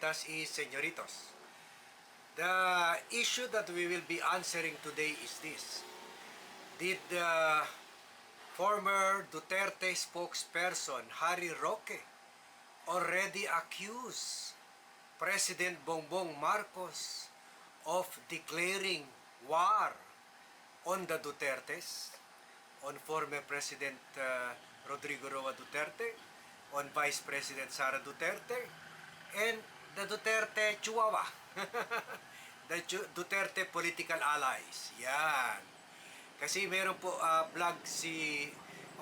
señoritas y señoritos. The issue that we will be answering today is this. Did the former Duterte spokesperson Harry Roque already accuse President Bongbong Marcos of declaring war on the Dutertes, on former President uh, Rodrigo Roa Duterte, on Vice President Sara Duterte, and the Duterte Chihuahua. the Duterte political allies. Yan. Kasi meron po uh, vlog si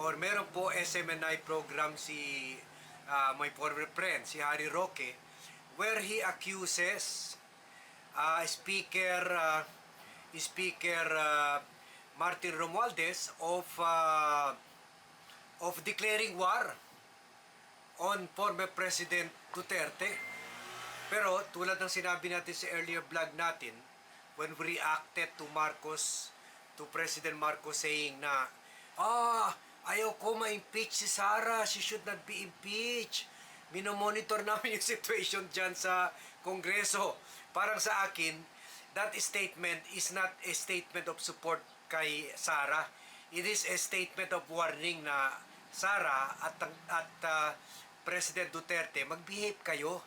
or meron po SMNI program si uh, my former friend si Harry Roque where he accuses uh, speaker uh, speaker uh, Martin Romualdez of uh, of declaring war on former President Duterte. Pero tulad ng sinabi natin sa earlier vlog natin, when we reacted to Marcos, to President Marcos saying na, ah, ayaw ko ma-impeach si Sara, she should not be impeached. Minomonitor namin yung situation dyan sa Kongreso. Parang sa akin, that statement is not a statement of support kay Sara. It is a statement of warning na Sara at at uh, President Duterte, mag-behave kayo.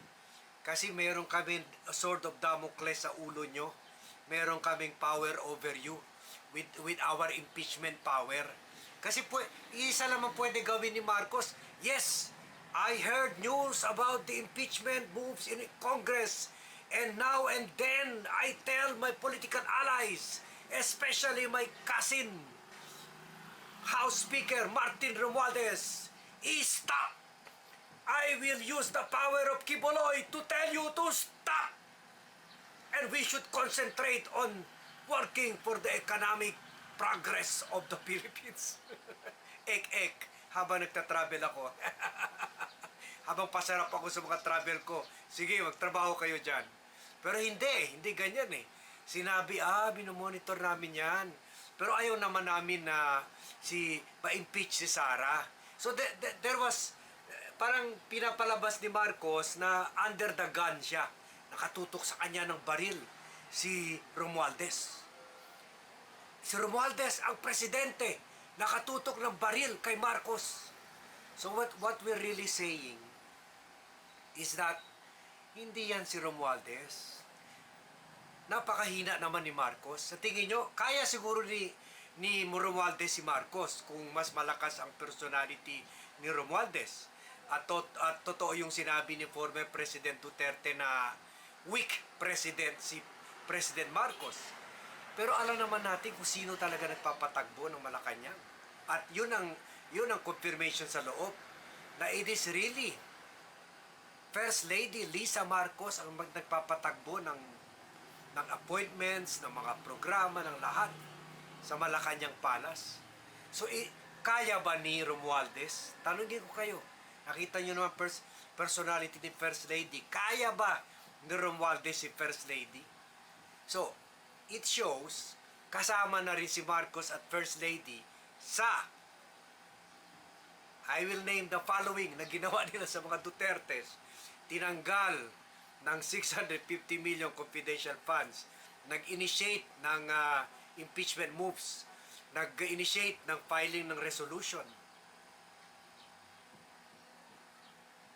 Kasi meron kami sword of Damocles sa ulo nyo. Meron kaming power over you with with our impeachment power. Kasi po, isa lamang pwede gawin ni Marcos. Yes, I heard news about the impeachment moves in Congress. And now and then, I tell my political allies, especially my cousin, House Speaker Martin Romualdez, stop! I will use the power of Kiboloy to tell you to stop! And we should concentrate on working for the economic progress of the Philippines. Ek-ek, habang nagtatravel ako. habang pasarap ako sa mga travel ko, sige, magtrabaho kayo dyan. Pero hindi, hindi ganyan eh. Sinabi, ah, binomonitor namin yan. Pero ayaw naman namin na si, ma-impeach si Sara. So the- the- there was, parang pinapalabas ni Marcos na under the gun siya. Nakatutok sa kanya ng baril si Romualdez. Si Romualdez ang presidente. Nakatutok ng baril kay Marcos. So what what we're really saying is that hindi yan si Romualdez. Napakahina naman ni Marcos. Sa tingin nyo, kaya siguro ni ni Romualdez si Marcos kung mas malakas ang personality ni Romualdez. At, tot, at totoo yung sinabi ni former President Duterte na weak president si President Marcos. Pero alam naman natin kung sino talaga nagpapatagbo ng Malacanang. At yun ang, yun ang confirmation sa loob na it is really First Lady Lisa Marcos ang mag- nagpapatagbo ng, ng appointments, ng mga programa, ng lahat sa Malacanang Palace. So, i- kaya ba ni Romualdez? Tanungin ko kayo. Nakita nyo naman pers- personality ni First Lady. Kaya ba ni Romualdez si First Lady? So, it shows kasama na rin si Marcos at First Lady sa I will name the following na ginawa nila sa mga Dutertes. Tinanggal ng 650 million confidential funds. Nag-initiate ng ah, impeachment moves. Nag-initiate ng filing ng resolution.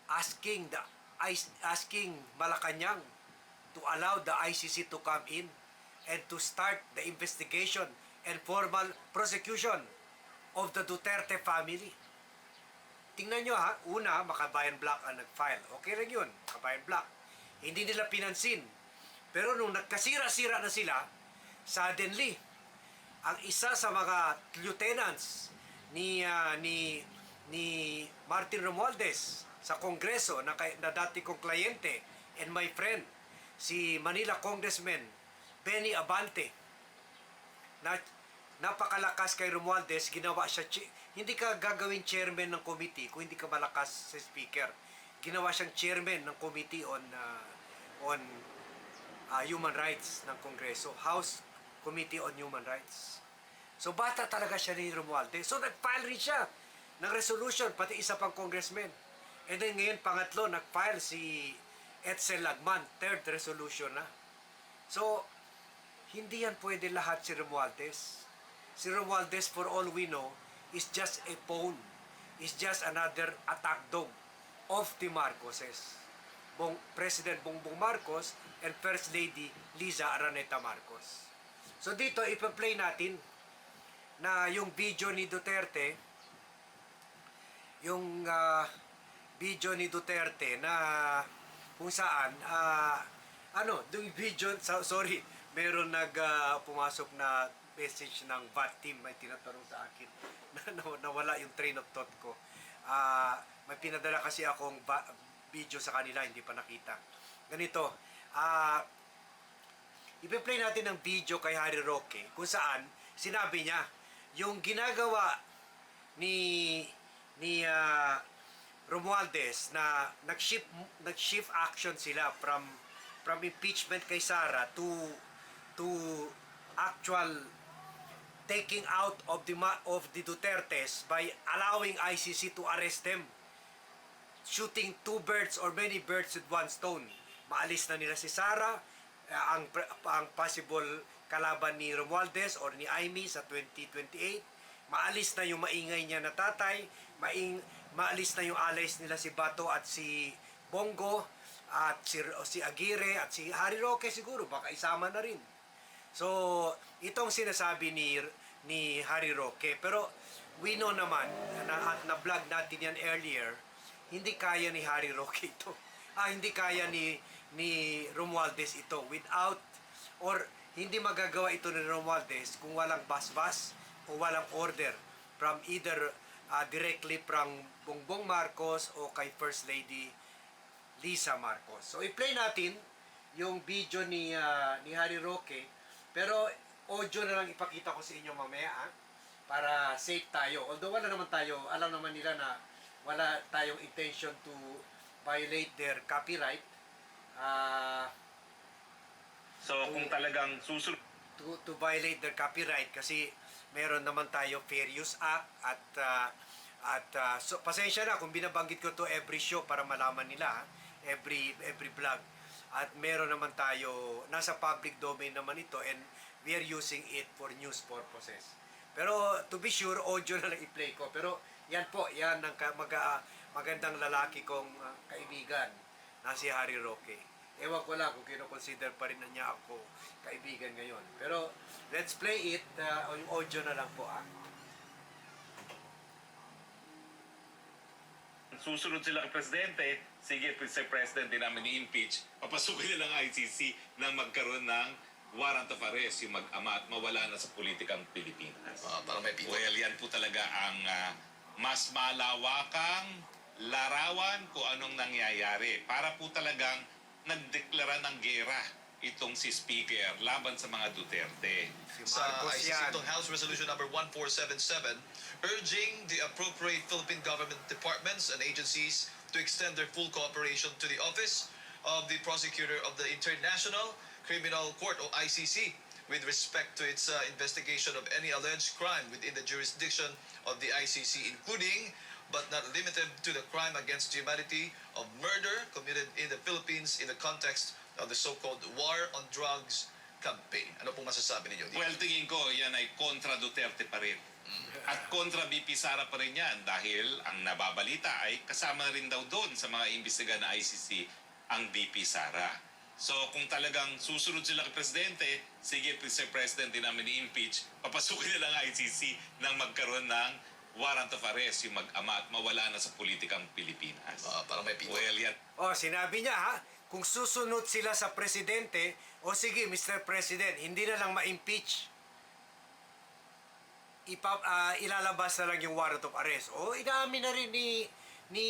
Asking the asking Malacanang to allow the ICC to come in and to start the investigation and formal prosecution of the Duterte family. Tingnan nyo ha, una, Makabayan Black ang nag-file. Okay lang yun, Makabayan Black. Hindi nila pinansin. Pero nung nagkasira-sira na sila, suddenly, ang isa sa mga lieutenants ni ah, ni ni Martin Romualdez sa Kongreso na, na dati kong kliyente and my friend si Manila Congressman Benny Abante na napakalakas kay Romualdez, ginawa siya, hindi ka gagawin chairman ng committee kung hindi ka malakas sa speaker. Ginawa siyang chairman ng committee on uh, on uh, human rights ng Kongreso, House Committee on Human Rights. So bata talaga siya ni Romualdez. So nag-file rin siya ng resolution, pati isa pang congressman. And then ngayon, pangatlo, nag-file si Edsel Lagman, third resolution na. So, hindi yan pwede lahat si Romualdez. Si Romualdez, for all we know, is just a pawn. Is just another attack dog of the Marcoses. Bong, President Bongbong Marcos and First Lady Liza Araneta Marcos. So dito, ipa-play natin na yung video ni Duterte, yung ah, video ni Duterte na kung saan, ah, ano, yung video, so- sorry, meron nag ah, pumasok na message ng VAT team, may tinatanong sa akin na na- nawala yung train of thought ko. Ah, may pinadala kasi akong video sa kanila, hindi pa nakita. Ganito, ah, ipe-play natin ng video kay Harry Roque kung saan sinabi niya yung ginagawa ni ni ah, Romualdez na nag-shift nag-shift action sila from from impeachment kay Sara to to actual taking out of the of the Dutertes by allowing ICC to arrest them shooting two birds or many birds with one stone. Maalis na nila si Sara, eh, ang, ang possible kalaban ni Romualdez or ni Aimee sa 2028. Maalis na yung maingay niya na tatay, maing, maalis na yung allies nila si Bato at si Bongo, at si, si Aguirre at si Harry Roque siguro, baka isama na rin. So, itong sinasabi ni ni Harry Roque, pero we know naman na, na vlog natin yan earlier, hindi kaya ni Harry Roque ito. Ah, hindi kaya ni ni Romualdez ito without or hindi magagawa ito ni Romualdez kung walang basbas o walang order from either ah, directly from Bongbong Marcos o kay First Lady Lisa Marcos. So i-play natin yung video ni ah, ni Harry Roque pero audio na lang ipakita ko sa inyo mamaya ah, para safe tayo. Although wala naman tayo, alam naman nila na wala tayong intention to violate their copyright. Ah, So kung talagang susunod to, to violate their copyright kasi meron naman tayo Fair Use Act at ah, at ah, so pasensya na kung binabanggit ko to every show para malaman nila every every vlog. At meron naman tayo nasa public domain naman ito and we are using it for news purposes. Pero to be sure audio na lang i-play ko. Pero yan po yan ang maga, magandang lalaki kong ah, kaibigan na si Harry Roque ewan ko lang kung kino-consider pa rin na niya ako kaibigan ngayon. Pero let's play it, uh, yung audio na lang po ah. susunod sila kay Presidente, sige, Mr. President, din namin i-impeach, papasukin nila ang ICC nang magkaroon ng warrant of arrest, yung mag-ama at mawala na sa politikang Pilipinas. Ah, para may pito. Well, yan po talaga ang ah, mas malawakang larawan kung anong nangyayari. Para po talagang nagdeklara ng gera itong si Speaker laban sa mga Duterte. Si sa Marcos ICC yan. itong House Resolution number 1477 urging the appropriate Philippine government departments and agencies to extend their full cooperation to the office of the prosecutor of the International Criminal Court or ICC with respect to its uh, investigation of any alleged crime within the jurisdiction of the ICC including but not limited to the crime against humanity of murder committed in the Philippines in the context of the so-called war on drugs campaign. Ano pong masasabi ninyo dito? Well, tingin ko yan ay kontra Duterte pa rin. At kontra BP Sara pa rin yan dahil ang nababalita ay kasama rin daw doon sa mga imbestiga na ICC ang BP Sara. So kung talagang susunod sila kay Presidente, sige Mr. President din namin i-impeach, papasukin nila ang ICC nang magkaroon ng warrant of arrest yung mag-ama at mawala na sa politikang Pilipinas. Ah, para may pito. Well, yan Oh, sinabi niya ha, kung susunod sila sa presidente, o sige, Mr. President, hindi na lang ma-impeach. Ipa, ah, ilalabas na lang yung warrant of arrest. O, inaamin na rin ni, ni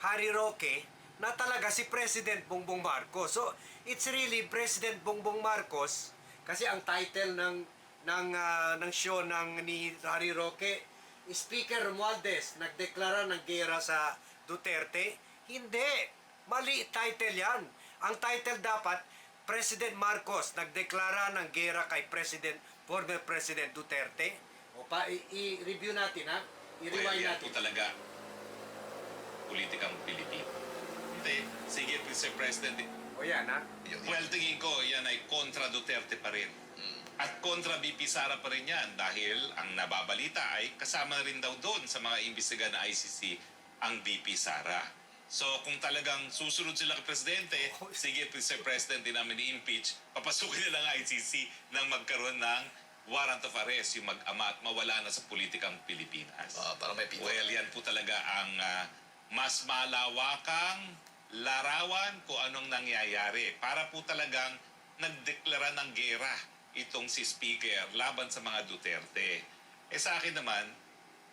Harry Roque na talaga si President Bongbong Marcos. So, it's really President Bongbong Marcos kasi ang title ng ng ah, ng show ng ni Harry Roque Speaker Romualdez nagdeklara ng gera sa Duterte. Hindi. Mali title yan. Ang title dapat, President Marcos nagdeklara ng gera kay President, former President Duterte. O pa, i-review natin ha. Well, I-rewind yan natin. po talaga politikang Pilipino. Hindi, Sige, Mr. President. O yan, ha? Well, tingin ko, yan ay kontra Duterte pa rin. At kontra BP Sara pa rin yan dahil ang nababalita ay kasama rin daw doon sa mga imbestiga na ICC ang BP Sara. So kung talagang susunod sila kay Presidente, sige Mr. President din namin i-impeach, papasukin nila ang ICC nang magkaroon ng warrant of arrest yung mag-ama at mawala na sa politikang Pilipinas. Ah, para may pito. Well, yan po talaga ang ah, mas malawakang larawan kung anong nangyayari para po talagang nagdeklara ng gera itong si Speaker laban sa mga Duterte. Eh sa akin naman,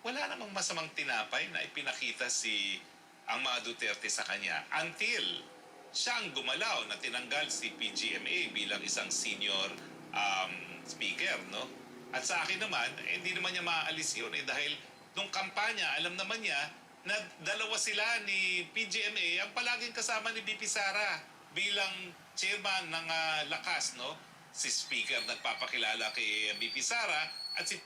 wala namang masamang tinapay na ipinakita si ang mga Duterte sa kanya until siya ang gumalaw na tinanggal si PGMA bilang isang senior um, speaker, no? At sa akin naman, eh, hindi naman niya maaalis yun eh, dahil nung kampanya, alam naman niya na dalawa sila ni PGMA ang palaging kasama ni BP Sara bilang chairman ng ah, lakas, no? Si Speaker nagpapakilala kay BP Sara at si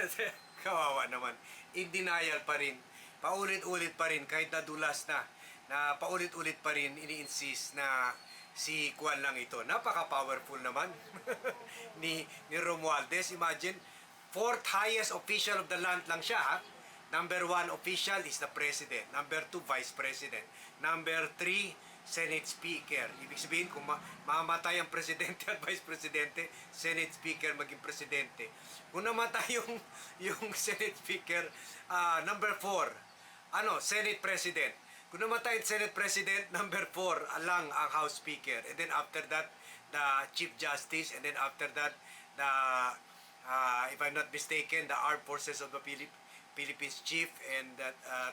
Kawawa naman. In denial pa rin. Paulit-ulit pa rin kahit nadulas na. Na paulit-ulit pa rin ini-insist na si Kwan lang ito. Napaka-powerful naman ni, ni Romualdez. Imagine, fourth highest official of the land lang siya. Ha? Number one official is the president. Number two, vice president. Number three, Senate Speaker. Ibig sabihin, kung ma- mamatay ang presidente at vice presidente, Senate Speaker maging presidente. Kung namatay yung, yung Senate Speaker, ah, number four, ano, Senate President. Kung namatay yung Senate President, number four lang ang House Speaker. And then after that, the Chief Justice. And then after that, the, ah, if I'm not mistaken, the Armed Forces of the Philip- Philippines Chief and that, uh,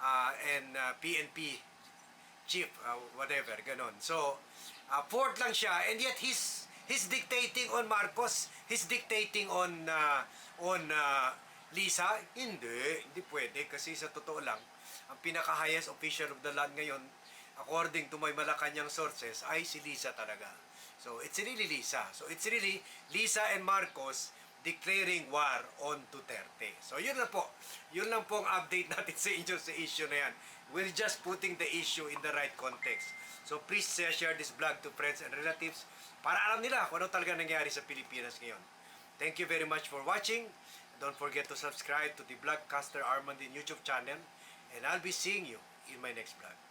uh, and uh, PNP chief, uh, whatever, ganon. So, uh, fourth lang siya, and yet he's he's dictating on Marcos, he's dictating on uh, on uh, Lisa. Hindi, hindi pwede kasi sa totoo lang, ang pinaka-highest official of the land ngayon, according to my Malacanang sources, ay si Lisa talaga. So, it's really Lisa. So, it's really Lisa and Marcos declaring war on Duterte. So, yun lang po. Yun lang po ang update natin sa inyo sa issue na yan. We're just putting the issue in the right context. So, please share this vlog to friends and relatives para alam nila kung ano talaga nangyari sa Pilipinas ngayon. Thank you very much for watching. Don't forget to subscribe to the Vlogcaster Armandin YouTube channel. And I'll be seeing you in my next vlog.